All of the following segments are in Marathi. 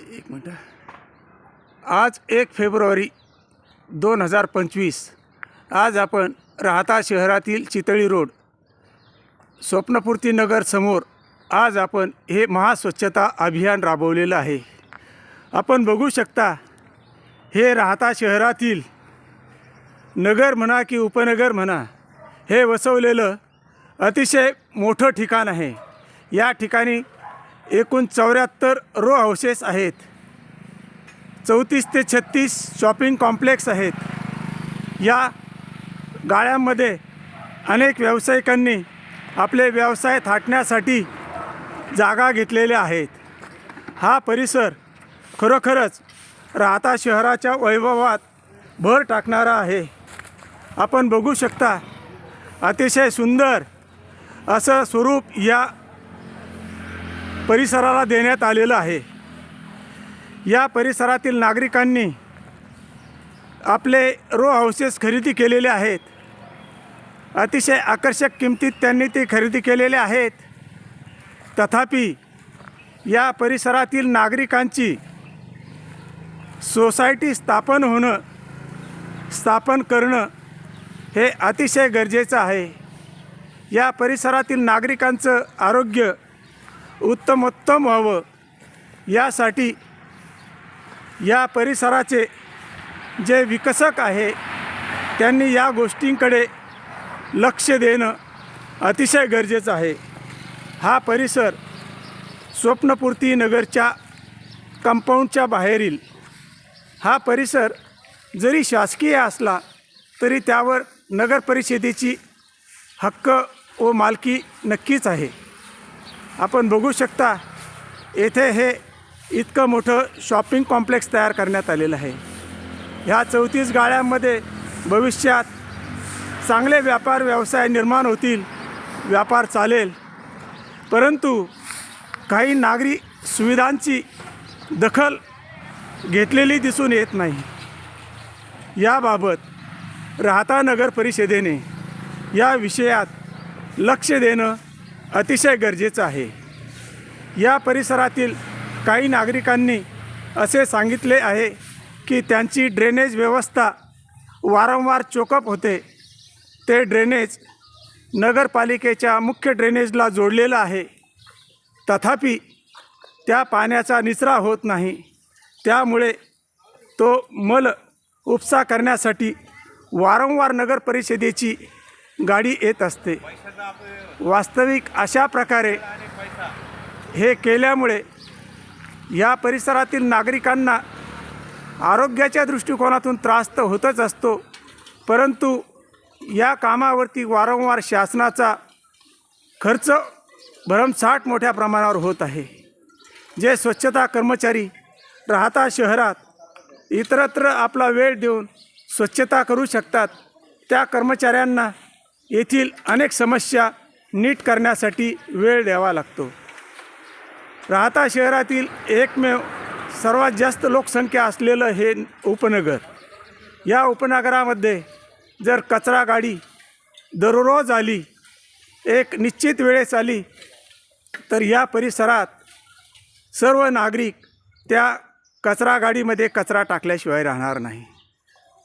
एक मिनटं आज एक फेब्रुवारी दोन हजार पंचवीस. आज आपण राहता शहरातील चितळी रोड स्वप्नपूर्ती नगरसमोर आज आपण हे महास्वच्छता अभियान राबवलेलं आहे. आपण बघू शकता हे राहता शहरातील नगर म्हणा की उपनगर म्हणा हे वसवलेलं अतिशय मोठं ठिकाण आहे. या ठिकाणी एकूण चौऱ्याहत्तर रो हाऊसेस आहेत. चौतीस ते छत्तीस शॉपिंग कॉम्प्लेक्स आहेत. या गाळ्यांमध्ये अनेक व्यावसायिकांनी आपले व्यवसाय थाटण्यासाठी जागा घेतलेल्या आहेत. हा परिसर खरोखरच राहता शहराच्या वैभवात भर टाकणारा आहे. आपण बघू शकता अतिशय सुंदर असं स्वरूप या परिसराला देण्यात आलेलं आहे. या परिसरातील नागरिकांनी आपले रो हाऊसेस खरेदी केलेले आहेत. अतिशय आकर्षक किमतीत त्यांनी ते खरेदी केलेले आहेत. तथापि या परिसरातील नागरिकांची सोसायटी स्थापन होणं स्थापन करणं हे अतिशय गरजेचं आहे. या परिसरातील नागरिकांचं आरोग्य उत्तमोत्तम व्हावं. यासाठी या परिसराचे जे विकसक आहे त्यांनी या गोष्टींकडे लक्ष देणं अतिशय गरजेचं आहे. हा परिसर स्वप्नपूर्ती नगरच्या कंपाऊंडच्या बाहेरील हा परिसर जरी शासकीय असला तरी त्यावर नगर परिषदेची हक्क व मालकी नक्कीच आहे. आपण बघू शकता येथे हे इतकं मोठं शॉपिंग कॉम्प्लेक्स तयार करण्यात आलेलं आहे. ह्या चौतीस गाळ्यांमध्ये भविष्यात चांगले व्यापार व्यवसाय निर्माण होतील व्यापार चालेल. परंतु काही नागरी सुविधांची दखल घेतलेली दिसून येत नाही. याबाबत राहता नगर परिषदेने या विषयात लक्ष देणं अतिशय गरजेचं आहे. या परिसरातील काही नागरिकांनी असे सांगितले आहे की त्यांची ड्रेनेज व्यवस्था वारंवार चोकअप होते. ते ड्रेनेज नगरपालिकेच्या मुख्य ड्रेनेजला जोडलेलं आहे. तथापि त्या पाण्याचा निचरा होत नाही. त्यामुळे तो मल उपसा करण्यासाठी वारंवार नगर परिषदेची गाडी येत असते. वास्तविक अशा प्रकारे हे केल्यामुळे या परिसरातील नागरिकांना आरोग्याच्या दृष्टिकोनातून त्रास तर होतच असतो परंतु या कामावरती वारंवार शासनाचा खर्च भरमसाठ मोठ्या प्रमाणावर होत आहे. जे स्वच्छता कर्मचारी राहता शहरात इतरत्र आपला वेळ देऊन स्वच्छता करू शकतात त्या कर्मचाऱ्यांना येथील अनेक समस्या नीट करण्यासाठी वेळ द्यावा लागतो. राहता शहरातील एकमेव सर्वात जास्त लोकसंख्या असलेलं हे उपनगर. या उपनगरामध्ये जर कचरा गाडी दररोज आली एक निश्चित वेळेस आली तर या परिसरात सर्व नागरिक त्या कचरा गाडीमध्ये कचरा टाकल्याशिवाय राहणार नाही.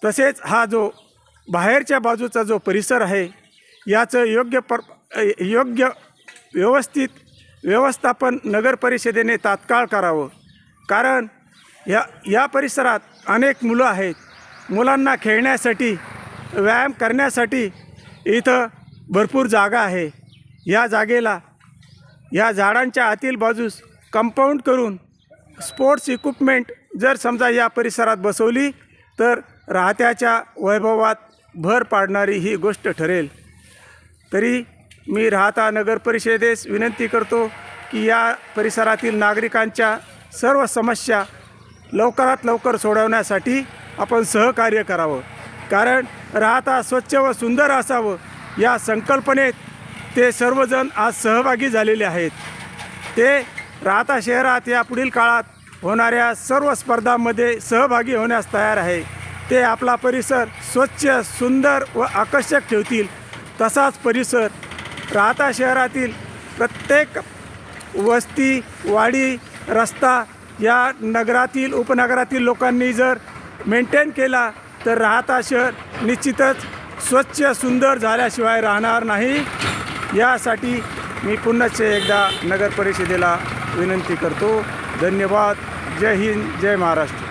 तसेच हा जो बाहेरच्या बाजूचा जो परिसर आहे याचं योग्य पर योग्य व्यवस्थित व्यवस्थापन नगर परिषदेने तात्काळ करावं. कारण या या परिसरात अनेक मुलं आहेत. मुलांना खेळण्यासाठी व्यायाम करण्यासाठी इथं भरपूर जागा आहे. या जागेला या झाडांच्या आतील बाजूस कंपाऊंड करून स्पोर्ट्स इक्विपमेंट जर समजा या परिसरात बसवली तर राहत्याच्या वैभवात भर पाडणारी ही गोष्ट ठरेल. तरी मी राहता नगर परिषदेस विनंती करतो की या परिसरातील नागरिकांच्या सर्व समस्या लवकरात लवकर सोडवण्यासाठी आपण सहकार्य करावं. कारण राहता स्वच्छ व सुंदर असावं या संकल्पनेत ते सर्वजण आज सहभागी झालेले आहेत. ते राहता शहरात या पुढील काळात होणाऱ्या सर्व स्पर्धांमध्ये सहभागी होण्यास तयार आहे. ते आपला परिसर स्वच्छ सुंदर व आकर्षक ठेवतील तसाच परिसर राहता शहरातील प्रत्येक वस्ती वाडी रस्ता या नगरातील उपनगरातील लोकांनी जर मेंटेन केला तर राहता शहर निश्चितच स्वच्छ सुंदर झाल्याशिवाय राहणार नाही. यासाठी मी पुन्हा एकदा नगर परिषदेला विनंती करतो. धन्यवाद. जय हिंद. जय महाराष्ट्र.